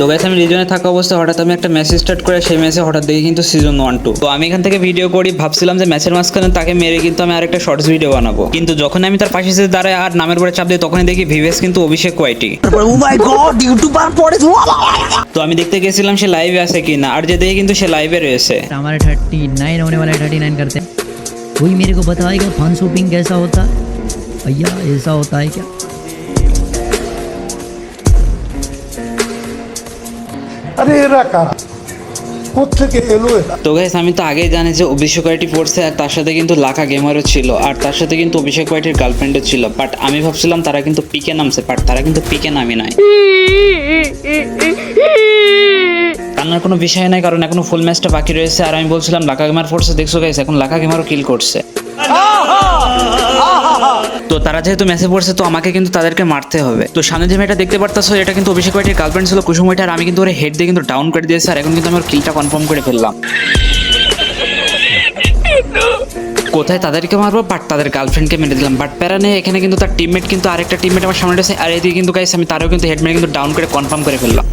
তো গাইস আমি রিজনে থাকা অবস্থায় হঠাৎ আমি একটা ম্যাচ স্টার্ট করে সেই ম্যাচে হঠাৎ দেখি কিন্তু সিজন ওয়ান টু তো আমি এখান থেকে ভিডিও করি ভাবছিলাম যে ম্যাচের মাঝখানে তাকে মেরে কিন্তু আমি আরেকটা শর্টস ভিডিও বানাবো কিন্তু যখন আমি তার পাশে এসে দাঁড়ায় আর নামের পরে চাপ দিই তখনই দেখি ভিভেস কিন্তু অভিষেক কোয়াইটি ও মাই গড ইউটিউবার পড়ে তো আমি দেখতে গেছিলাম সে লাইভে আছে কিনা আর যে দেখি কিন্তু সে লাইভে রয়েছে हमारे थर्टी नाइन होने वाले थर्टी नाइन करते हैं कोई मेरे को बताएगा फन शॉपिंग कैसा होता है भैया ऐसा होता है क्या আরে এরা কারা? এলো তো গাইস আমি তো আগেই জানি যে অভিষেক ওয়াইটি পড়ছে আর তার সাথে কিন্তু লাখা গেমারও ছিল। আর তার সাথে কিন্তু অভিষেক ওয়াইটির গার্লফ্রেন্ডও ছিল। বাট আমি ভাবছিলাম তারা কিন্তু পিকে নামছে বাট তারা কিন্তু পিকে নামি নাই। কান্নার কোনো বিষয় নাই কারণ এখনও ফুল ম্যাচটা বাকি রয়েছে। আর আমি বলছিলাম লাখা গেমার ফোর্সে দেখছ গাইস এখন লাখা গেমারও কিল করছে। তো তারা যেহেতু মেসে পড়ছে তো আমাকে কিন্তু তাদেরকে মারতে হবে। তো সামনে যে মেয়েটা দেখতে পারতাছো এটা কিন্তু অভিষেক ভাইটির গার্লফ্রেন্ড ছিল কুসুম ভাইটা আর আমি কিন্তু ওরা হেড দিয়ে কিন্তু ডাউন করে দিয়েছি আর এখন কিন্তু আমি ওর কিলটা কনফার্ম করে ফেললাম। কোথায় তাদেরকে মারবো? বাট তাদের গার্লফ্রেন্ডকে মেরে দিলাম। বাট প্যারা নেই এখানে কিন্তু তার টিমমেট কিন্তু আরেকটা টিমমেট আমার সামনে আছে আর এদিকে কিন্তু গাইস আমি তারও কিন্তু হেডম্যান কিন্তু ডাউন করে কনফার্ম করে ফেললাম।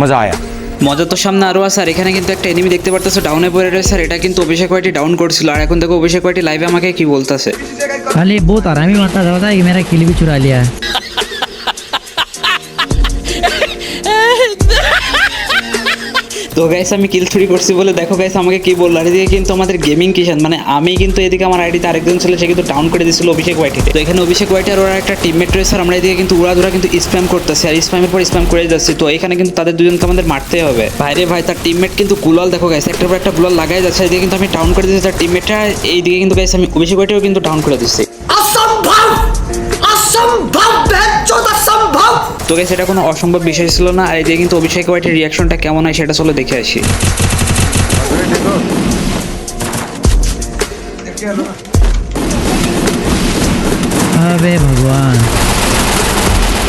মজা আয়া। মজা তো সামনে আরও আছে আর এখানে কিন্তু একটা এনিমি দেখতে পারতেছে ডাউনে পড়ে রয়েছে আর এটা কিন্তু অভিষেক ভাইটি ডাউন করছিল। আর এখন দেখো অভিষেক ভাইটি লাইভে আমাকে কি বলতেছে? खाली बहुत आरामी मारता था पता है कि मेरा किल भी चुरा लिया है তো গাইস আমি কিল চুরি করছি বলে দেখো গাইস আমাকে কি বললো আর এদিকে কিন্তু আমাদের গেমিং কিষান মানে আমি কিন্তু এদিকে আমার আইডিতে আরেকজন ছিল সে কিন্তু ডাউন করে দিয়েছিল অভিষেক ওয়াইটিতে তো এখানে অভিষেক ওয়াইটি আর ওরা একটা টিমমেট রয়েছে আর আমরা এদিকে কিন্তু উড়াধুরা কিন্তু স্প্যাম করতেছি আর স্প্যামের পর স্প্যাম করে যাচ্ছি তো এখানে কিন্তু তাদের দুজনকে আমাদের মারতে হবে ভাইরে ভাই তার টিমমেট কিন্তু গুলাল দেখো গাইস একটার পর একটা গুলাল লাগাই যাচ্ছে এদিকে কিন্তু আমি ডাউন করে দিচ্ছি তার টিমমেটটা এইদিকে কিন্তু গাইস আমি অভিষেক ওয়াইটিও কিন্তু ডাউন করে দিচ্ছি তো গাইস এটা কোনো অসম্ভব বিষয় ছিল না আর এদিকে কিন্তু অভিষেক ওয়াইটির রিয়াকশনটা কেমন হয় সেটা চলো দেখে আসি अबे भगवान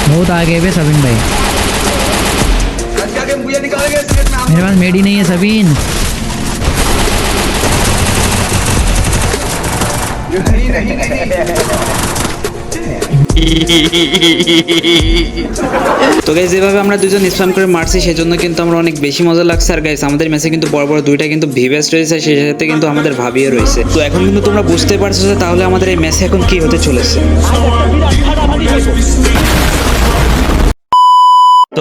बहुत आगे बे सबीन भाई मेरे पास मेडी नहीं है सबीन তো গাইজ যেভাবে আমরা দুজন স্প্যাম করে মারছি সেই জন্য কিন্তু আমরা অনেক বেশি মজা লাগছে। আর গাইজ আমাদের মেসে কিন্তু বড় বড় দুইটা কিন্তু ভিভেস রয়েছে, সেই সাথে কিন্তু আমাদের ভাবিয়ে রয়েছে। তো এখন কিন্তু তোমরা বুঝতে পারছ যে তাহলে আমাদের এই মেসে এখন কি হতে চলেছে?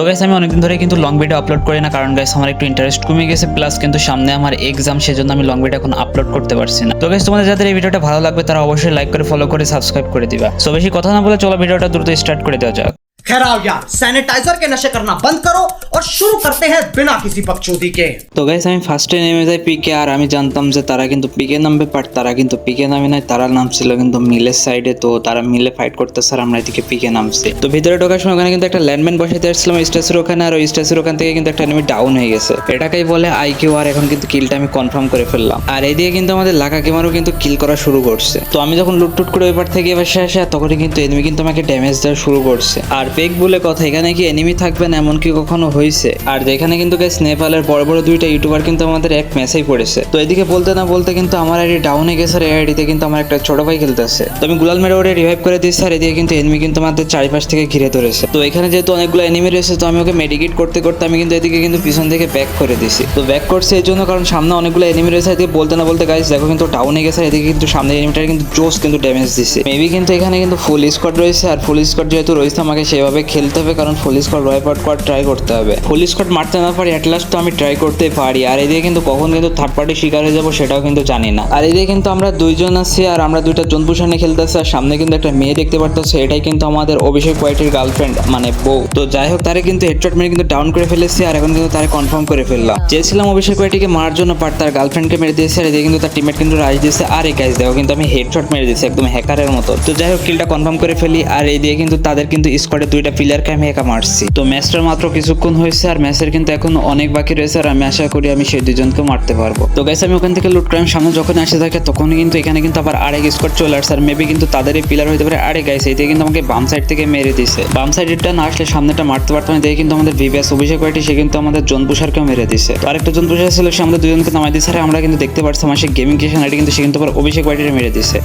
তো গাইস আমি অনেকদিন ধরে কিন্তু লং ভিডিও আপলোড করি না কারণ গাইস আমার একটু ইন্টারেস্ট কমে গেছে প্লাস কিন্তু সামনে আমার এক্সাম সেজন্য আমি লং ভিডিও এখন আপলোড করতে পারছি না তো গাইস তোমাদের যাদের এই ভিডিওটা ভালো লাগবে তারা অবশ্যই লাইক করে ফলো করে সাবস্ক্রাইব করে দিবা সো বেশি কথা না বলে চলো ভিডিওটা দ্রুত স্টার্ট করে দেওয়া যাক खैर आओ यार सैनिटाइजर के नशे करना बंद करो और শুরু করতে হ্যাঁ বিনা কিসি বকচোদি কে তো গাইস আমি ফার্স্টে নেমে যাই পিকে আর আমি জানতাম যে তারা কিন্তু পিকে নামবে বাট তারা কিন্তু পিকে নামে নাই তারা নামছিল কিন্তু মিলের সাইডে তো তারা মিলে ফাইট করতেছে আর আমরা এদিকে পিকে নামছে তো ভিতরে ঢোকার সময় ওখানে কিন্তু একটা ল্যান্ডম্যান বসাইতে আসছিলাম স্ট্যাচুর ওখানে আর ওই স্ট্যাচুর ওখান থেকে কিন্তু একটা এনিমি ডাউন হয়ে গেছে এটাকেই বলে আই কিউ আর এখন কিন্তু কিলটা আমি কনফার্ম করে ফেললাম আর এদিকে কিন্তু আমাদের লাকা গেমারও কিন্তু কিল করা শুরু করছে তো আমি যখন লুটটুট করে ওই পার থেকে এবার শেষে তখনই কিন্তু এনিমি কিন্তু আমাকে ড্যামেজ দেওয়া শুরু করছে আর পেক বলে কথা এখানে কি এনিমি থাকবে না এমনকি কখনো হয়েছে আর যেখানে কিন্তু গাইস নেপালের বড় বড় দুইটা ইউটিউবার কিন্তু আমাদের এক ম্যাচেই পড়েছে। তো এদিকে বলতে না বলতে কিন্তু আমার আইডি ডাউনে গেছে আর এই আইডিতে কিন্তু আমার একটা ছোট ভাই খেলতেছে। তো আমি গুলাল মেরে ওরে রিভাইভ করে দিয়েছি আর এদিকে কিন্তু এনিমি কিন্তু আমাদের চারিপাশ থেকে ঘিরে ধরেছে। তো এখানে যেহেতু অনেকগুলো এনিমি রয়েছে, তো আমি ওকে মেডিকেট করতে করতে আমি কিন্তু এদিকে কিন্তু পিছন থেকে ব্যাক করে দিছি তো ব্যাক করছে এই জন্য কারণ সামনে অনেকগুলো এনিমি রয়েছে, এদিকে বলতে না বলতে গাইস দেখো কিন্তু ডাউনে গেছে এদিকে কিন্তু সামনে এনিমিটার কিন্তু জোস কিন্তু ড্যামেজ দিছে। মেবি কিন্তু এখানে কিন্তু ফুল স্কোয়াড রয়েছে আর ফুল স্কোয়াড যেহেতু রয়েছে আমাকে সেভাবে খেলতে হবে কারণ ফুল স্কোয়াড রয় পাট করার ট্রাই করতে হবে। ফুল স্কোয়াড মারতে না পারি অ্যাট লাস্ট তো আমি ট্রাই করতে পারি। আর এদিকে কিন্তু কখন কিন্তু থার্ড পার্টি শিকার হয়ে যাব সেটাও কিন্তু জানি না। আর এদিকে কিন্তু আমরা দুইজন আছি আর আমরা দুইটা জনপুষানে খেলতেছি। আর সামনে কিন্তু একটা মেয়ে দেখতে পারতেছে, এটাই কিন্তু আমাদের অভিষেক হোয়াইটের গার্লফ্রেন্ড মানে বউ। তো যাই হোক, তারে কিন্তু হেডশট মেরে কিন্তু ডাউন করে ফেলেছি আর এখন কিন্তু তারে কনফার্ম করে ফেললাম। চেয়েছিলাম অভিষেক হোয়াইটিকে মারার জন্য বাট তার গার্লফ্রেন্ডকে মেরে দিয়েছে আর এদিকে কিন্তু তার টিমমেট কিন্তু রাজ দিয়েছে। আর এই গাইজ দেখো কিন্তু আমি হেডশট মেরে দিয়েছি, একদম হ্যাকারের মতো। তো যাই হোক কিলটা কনফার্ম করে ফেলি। আর এই দিয়ে কিন্তু তাদের কিন্তু স্কোয়াডে দুইটা প্লেয়ারকে আমি একা মারছি। তো ম্যাচটার মাত্র কিছুক্ষণ হয়েছে আর ম্যাচের কিন্তু এখন অনেক বাকি রয়েছে আর আমি আশা করি আমি সেই দুজনকে মারতে পারব। তো গাইস আমি ওখান থেকে লুট ক্রাইম সামনে যখন আসে থাকে তখন কিন্তু এখানে কিন্তু আবার আরেক স্কোয়াড চলে আসছে আর মেবি কিন্তু তাদের এই প্লেয়ার হতে পারে। আরে গাইস এই দিয়ে কিন্তু আমাকে বাম সাইড থেকে মেরে দিছে। বাম সাইডেরটা না আসলে সামনেটা মারতে পারতাম না। দেখে কিন্তু আমাদের ভিভিএস অভিষেক পার্টি সে কিন্তু আমাদের জনপুষারকেও মেরে দিছে। তো আরেকটা জনপুষার ছিল, সে আমাদের দুজনকে নামাই দিছে। আর আমরা কিন্তু দেখতে পারছি আমার সেই গেমিং কিশন আইডি কিন্তু সে কিন্তু আবার অভিষেক পার্টিরে মেরে দিছে।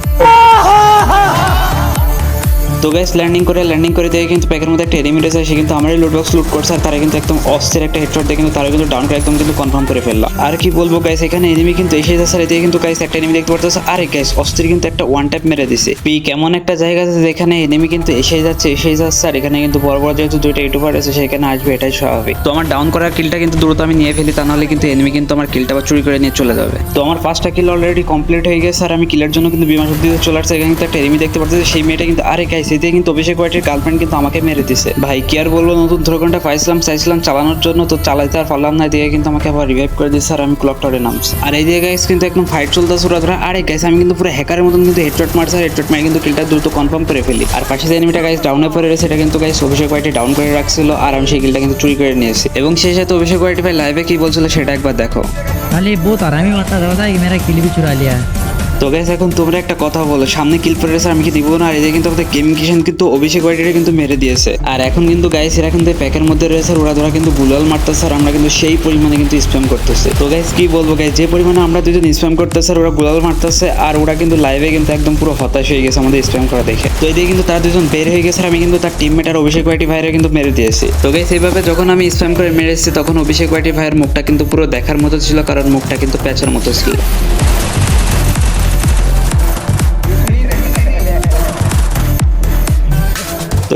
তো গাইস ল্যান্ডিং করে ল্যান্ডিং করে দিয়ে কিন্তু প্যাকের মধ্যে একটা এনিমি রয়েছে কিন্তু আমারই লুট বক্স লুট করছে, আর তারা কিন্তু একদম অস্থির একটা হেডশট দিয়ে কিন্তু তারা কিন্তু ডাউন করে একদম কিন্তু কনফার্ম করে ফেলল। আর কি বলব গাইস এখানে এনিমি কিন্তু এসে যাচ্ছে এদিকে কিন্তু গাইস একটা এনিমি দেখতে পারতেছে। আরে গাইস অস্থির কিন্তু একটা ওয়ান ট্যাপ মেরে দিছে। পি কেমন একটা জায়গা আছে যেখানে এনিমি কিন্তু এসে যাচ্ছে এসে যাচ্ছে, আর এখানে কিন্তু বড় বড় যেহেতু দুইটা ইউটিউবার আছে সেখানে আসবে, এটাই স্বাভাবিক। তো আমার ডাউন করার কিলটা কিন্তু দ্রুত আমি নিয়ে ফেলি, তা নাহলে কিন্তু এনিমি কিন্তু আমার কিলটা আবার চুরি করে নিয়ে চলে যাবে। তো আমার পাঁচটা কিল অলরেডি কমপ্লিট হয়ে গেছে, আর আমি কিলের জন্য কিন্তু বিমান শক্তি চলে আসছে, এখানে কিন্তু একটা এনিমি দেখতে পাচ্ছি সেই মেয়েটা কিন্তু, আরে গাইস এতে কিন্তু অভিষেক ওয়াইটের গার্লফ্রেন্ড কিন্তু আমাকে মেরে দিছে ভাই কি আর বলবো নতুন ধরকনটা পাইছিলাম চাইছিলাম চালানোর জন্য তো চালাইতে আর পারলাম না দিয়ে কিন্তু আমাকে আবার রিভাইভ করে দিচ্ছে আর আমি ক্লক টাওয়ারে নামছি আর এই দিয়ে গাইস কিন্তু একদম ফাইট চলতেছে ওরা ধরা আরে গাইস আমি কিন্তু পুরো হ্যাকারের মতন কিন্তু হেডশট মারছে আর হেডশট মারে কিন্তু কিলটা দ্রুত কনফার্ম করে ফেলি আর পাশে যে এনিমিটা গাইস ডাউনে পড়ে রয়েছে এটা কিন্তু গাইস অভিষেক ওয়াইটে ডাউন করে রাখছিল আর আমি সেই কিলটা কিন্তু চুরি করে নিয়েছি এবং সেই সাথে অভিষেক ওয়াইটে ভাই লাইভে কি বলছিল সেটা একবার দেখো खाली बहुत आरामी मारता था कि मेरा किल भी चुरा लिया है তো গাইস এখন তোমরা একটা কথা বলো। সামনে কিল পরে আমি কি দিব না? আর এদিকে কিন্তু আমাদের গেমিং কিশন কিন্তু অভিষেক ওয়াইটিটা কিন্তু মেরে দিয়েছে। আর এখন কিন্তু গাইস এরা কিন্তু প্যাকের মধ্যে রয়েছে ওরা ধরা কিন্তু গুলাল মারতেছে, আর আমরা কিন্তু সেই পরিমাণে কিন্তু স্প্যাম করতেছে। তো গাইস কি বলব গাইস যে পরিমাণে আমরা দুজন স্প্যাম করতেছে ওরা গুলাল মারতেছে, আর ওরা কিন্তু লাইভে কিন্তু একদম পুরো হতাশ হয়ে গেছে আমাদের স্প্যাম করা দেখে। তো এদিকে কিন্তু তারা দুজন বের হয়ে গেছে আমি কিন্তু তার টিমমেট আর অভিষেক ওয়াইটি ভাইয়ের কিন্তু মেরে দিয়েছি। তো গাইস এইভাবে যখন আমি স্প্যাম করে মেরেছি তখন অভিষেক ওয়াইটি ভাইয়ের মুখটা কিন্তু পুরো দেখার মতো ছিল, কারণ মুখটা কিন্তু প্যাচের মতো ছিল।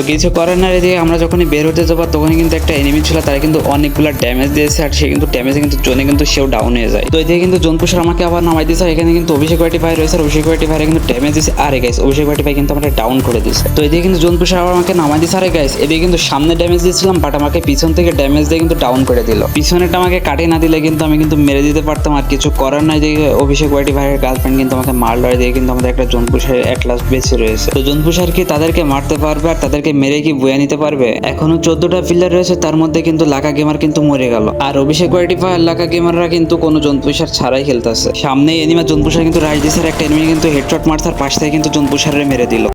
কিছু করার না এদিকে আমরা যখনই বের হতে যাব, তখনই কিন্তু একটা এনিমি ছিল, তারা কিন্তু অনেকগুলো ড্যামেজ দিয়েছে আর সে কিন্তু ড্যামেজে কিন্তু জোনে কিন্তু সেও ডাউন হয়ে যায়। তো এদিকে কিন্তু জোনপুষার আমাকে আবার নামাই দিয়েছে, আর এখানে কিন্তু অভিষেক ভাইটি ভাই রয়েছে, আর অভিষেক ভাইটি ভাইরা কিন্তু ড্যামেজ দিয়েছে। আরে গাইস অভিষেক ভাইটি ভাই কিন্তু আমাকে ডাউন করে দিয়েছে। তো এদিকে কিন্তু জোনপুষার আবার আমাকে নামাই দিয়েছে, আরে গাইস এদিকে কিন্তু সামনে ড্যামেজ দিয়েছিলাম বাট আমাকে পিছন থেকে ড্যামেজ দিয়ে কিন্তু ডাউন করে দিল। পিছনেটা আমাকে কাটিয়ে না দিলে কিন্তু আমি কিন্তু মেরে দিতে পারতাম, আর কিছু করার নাই যে অভিষেক ভাইটি ভাইয়ের গার্লফ্রেন্ড কিন্তু আমাকে মারলো এদিকে কিন্তু আমাদের একটা জোনপুষার অ্যাট লাস্ট বেঁচে রয়েছে। তো জোনপুষার কি তাদেরকে মারতে পারবে, আর তাদেরকে মেরে কি বয়ে নিতে পারবে? এখনও চোদ্দটা ফিল্ডার রয়েছে, তার মধ্যে কিন্তু লাকা গেমার কিন্তু মরে গেল। আর অভিষেক ওয়াইটিফাই ফায়ার লাকা গেমাররা কিন্তু কোনো জন্তুষার ছাড়াই খেলতেছে। সামনে এনিমা জন্তুষার কিন্তু রাজদিসের একটা এনিমি কিন্তু হেডশট মারতার পাশ থেকে কিন্তু জন্তুষারে মেরে দিল।